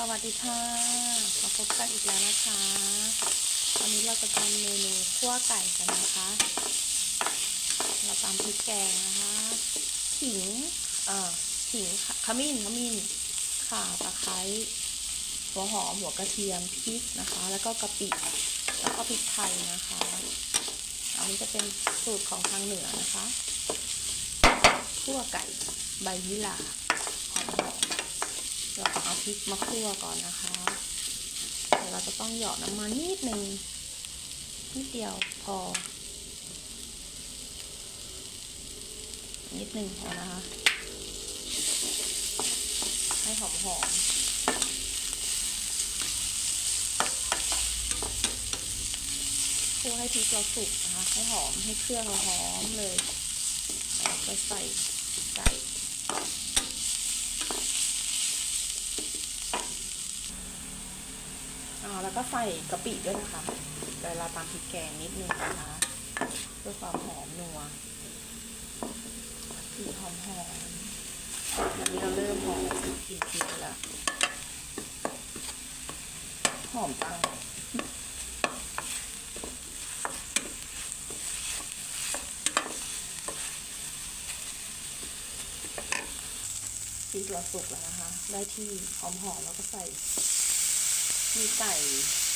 สวัสดีค่ะมาพบกันอีกแล้วนะคะวันนี้เราจะทำเมนูคั่วไก่กันนะคะ เราตำพริกแกงนะคะขิงเอ่อขิงขมิ้นขมิ้นข่าตะไคร้หัวหอมหัวกระเทียมพริกนะคะ แล้วก็กะปิแล้วก็พริกไทยนะคะอันนี้จะเป็นสูตรของทางเหนือนะคะคั่วไก่ใบยี่หร่า ริกมาคั่วก่อนนะคะเดี๋ยวเราจะต้องหยอดน้ำมันนิดนึงนิดเดียวพอ นิดนึงพอนะคะ ให้หอมหอมคั่วให้พริกเราสุกนะคะ ให้หอมให้เครื่องเราหอมเลยเราจะใส่ไก็ใส่กะปิด้วยนะคะเวลาตามพริกแกงนิดนึงนะคะเพื่อความหอมนัวกลิ่นหอมหอมอันนี้เราเริ่มหอมกลิ่นพริกแล้วหอมจังพริกเราสุกแล้วนะคะ ได้ที่หอมหอมแล้วก็ใส่ มีไก่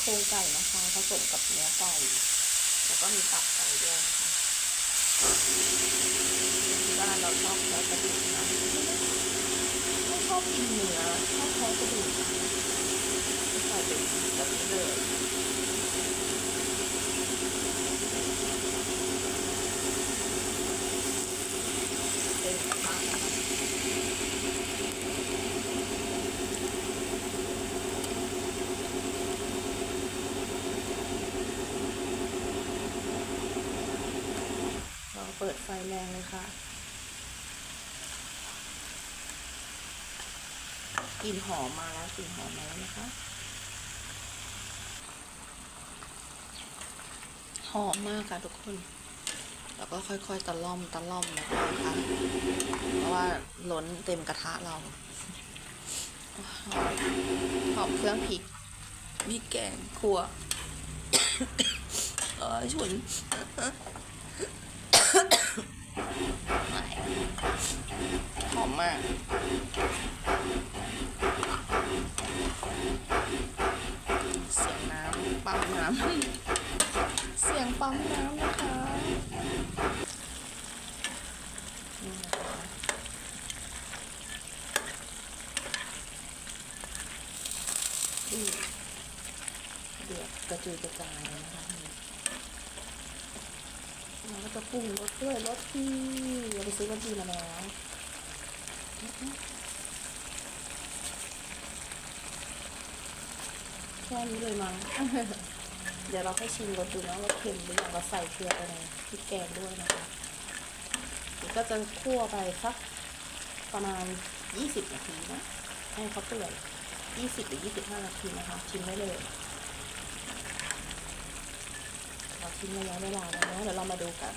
โครงไก่นะคะผสมกับเนื้อไก่ แล้วก็มีตับไก่ด้วยนะคะที่บ้านเราชอบใช้กระดูกนะไม่ชอบกินเนื้อชอบใช้กระดูกนะใส่เป็นแบบนี้เลยเป็นกระทะนะคะ เปิดไฟแรงเลยค่ะ กลิ่นหอมมาแล้วกลิ่นหอมมาแล้วนะคะ หอมมากค่ะทุกคน แล้วก็ค่อยๆตะล่อมตะล่อมนะคะเพราะว่าล้นเต็มกระทะเราหอมเครื่องพริกพริกแกงครัวเออฉุน หอ มมากเสียงน้ำปั๊มน้ำเสียงปั๊มน้ำนะคะนี่เดือดกระจุยกระจายนะคะนี่เราก็จะปรุงรสด้วยรสที่เราไปซื้อรสดีมาแล้ว แค่นี้เลยมั้ง เดี๋ยวเราให้ชิมรสดูนะว่าเค็มหรือยังเราใส่เกลือไปในพริกแกงด้วยนะคะเดี๋ยวก็จะคั่วไปสักประมาณ 20 นาทีนะ ให้เขาเปื่อย 20 หรือ 25 นาทีนะคะ ชิมได้เลยเราชิมระยะเวลาแล้วนะเดี๋ยวเรามาดูกัน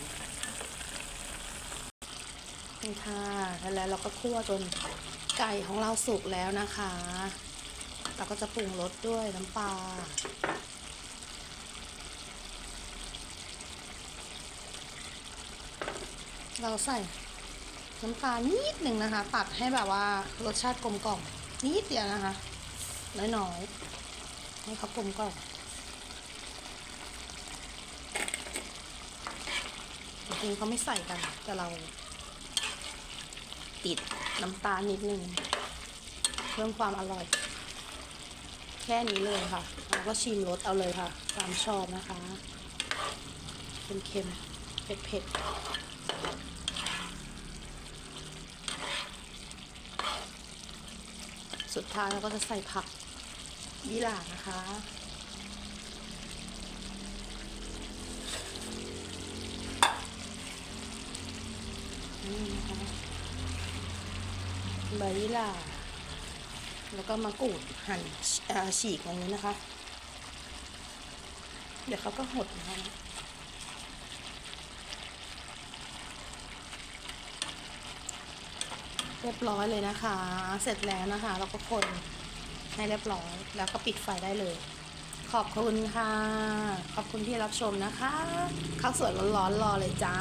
นี่ค่ะแล้วเราก็คั่วจนไก่ของเราสุกแล้วนะคะ เราก็จะปรุงรสด้วยน้ำปลาเราใส่น้ำตาลนิดหนึ่งนะคะ ตัดให้แบบว่ารสชาติกลมกล่อมนิดเดียวนะคะ น้อยๆ ให้เขากลมกล่อมจริงเขาไม่ใส่กัน แต่เรา ติดน้ำตาลนิดนึงเพิ่มความอร่อย แค่นี้เลยค่ะเราก็ชิมรสเอาเลยค่ะ ตามชอบนะคะเค็มๆเผ็ดๆสุดท้ายเราก็จะใส่ผักยี่หร่านะคะ นี่นะคะ ใบยี่หร่าแล้วก็มะกรูดหั่นเอ่อฉีกอย่างนี้นะคะ เดี๋ยวเขาก็หดนะคะเรียบร้อยเลยนะคะ เสร็จแล้วนะคะ เราก็คนให้เรียบร้อยแล้วก็ปิดไฟได้เลย ขอบคุณค่ะ ขอบคุณที่รับชมนะคะ ข้าวสวยร้อนๆรอเลยจ้า